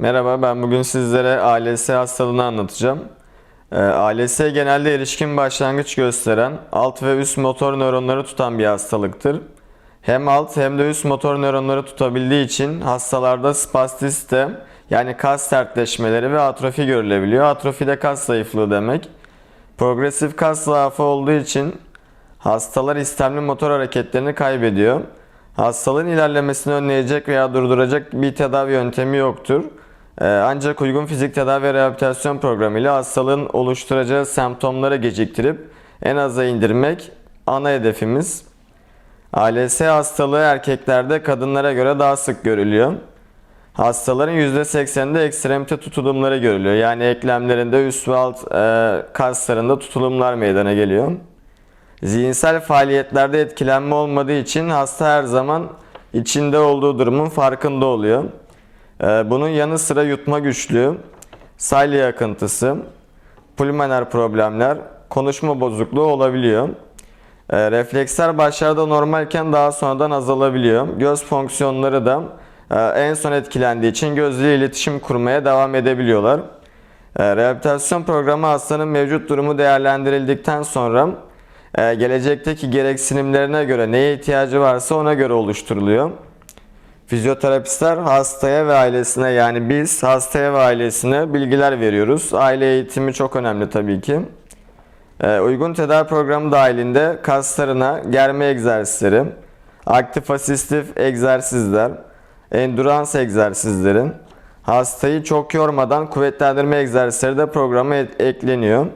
Merhaba, ben bugün sizlere ALS hastalığını anlatacağım. Ee, ALS genelde erişkin başlangıç gösteren alt ve üst motor nöronları tutan bir hastalıktır. Hem alt hem de üst motor nöronları tutabildiği için hastalarda spastisite yani kas sertleşmeleri ve atrofi görülebiliyor. Atrofi de kas zayıflığı demek. Progresif kas zaafı olduğu için hastalar istemli motor hareketlerini kaybediyor. Hastalığın ilerlemesini önleyecek veya durduracak bir tedavi yöntemi yoktur. Ee, Ancak uygun fizik tedavi ve rehabilitasyon programıyla hastalığın oluşturacağı semptomları geciktirip en aza indirmek ana hedefimiz. ALS hastalığı erkeklerde kadınlara göre daha sık görülüyor. Hastaların %80'inde ekstremite tutulumları görülüyor. Yani eklemlerinde üst ve alt e, kaslarında tutulumlar meydana geliyor. Zihinsel faaliyetlerde etkilenme olmadığı için hasta her zaman içinde olduğu durumun farkında oluyor. Ee, Bunun yanı sıra yutma güçlüğü, salya akıntısı, pulmoner problemler, konuşma bozukluğu olabiliyor. Ee, Refleksler başlarda normalken daha sonradan azalabiliyor. Göz fonksiyonları da e, en son etkilendiği için gözle iletişim kurmaya devam edebiliyorlar. Ee, Rehabilitasyon programı hastanın mevcut durumu değerlendirildikten sonra e, gelecekteki gereksinimlerine göre neye ihtiyacı varsa ona göre oluşturuluyor. Fizyoterapistler hastaya ve ailesine yani biz hastaya ve ailesine bilgiler veriyoruz. Aile eğitimi çok önemli tabii ki. Ee, uygun tedavi programı dahilinde kaslarına germe egzersizleri, aktif asistif egzersizler, endurance egzersizleri, hastayı çok yormadan kuvvetlendirme egzersizleri de programa ekleniyor.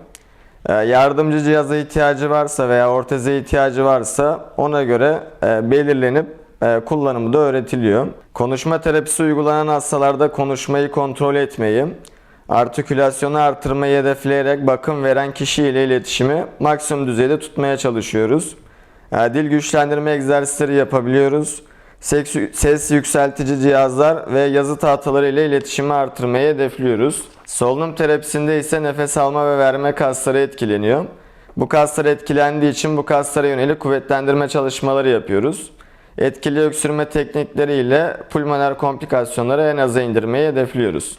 Ee, Yardımcı cihaza ihtiyacı varsa veya orteze ihtiyacı varsa ona göre e, belirlenip kullanımı da öğretiliyor. Konuşma terapisi uygulanan hastalarda konuşmayı kontrol etmeyi, artikülasyonu artırmayı hedefleyerek bakım veren kişi ile iletişimi maksimum düzeyde tutmaya çalışıyoruz. E, Dil güçlendirme egzersizleri yapabiliyoruz. Ses yükseltici cihazlar ve yazı tahtaları ile iletişimi artırmayı hedefliyoruz. Solunum terapisinde ise nefes alma ve verme kasları etkileniyor. Bu kaslar etkilendiği için bu kaslara yönelik kuvvetlendirme çalışmaları yapıyoruz. Etkili öksürme teknikleriyle pulmoner komplikasyonları en aza indirmeyi hedefliyoruz.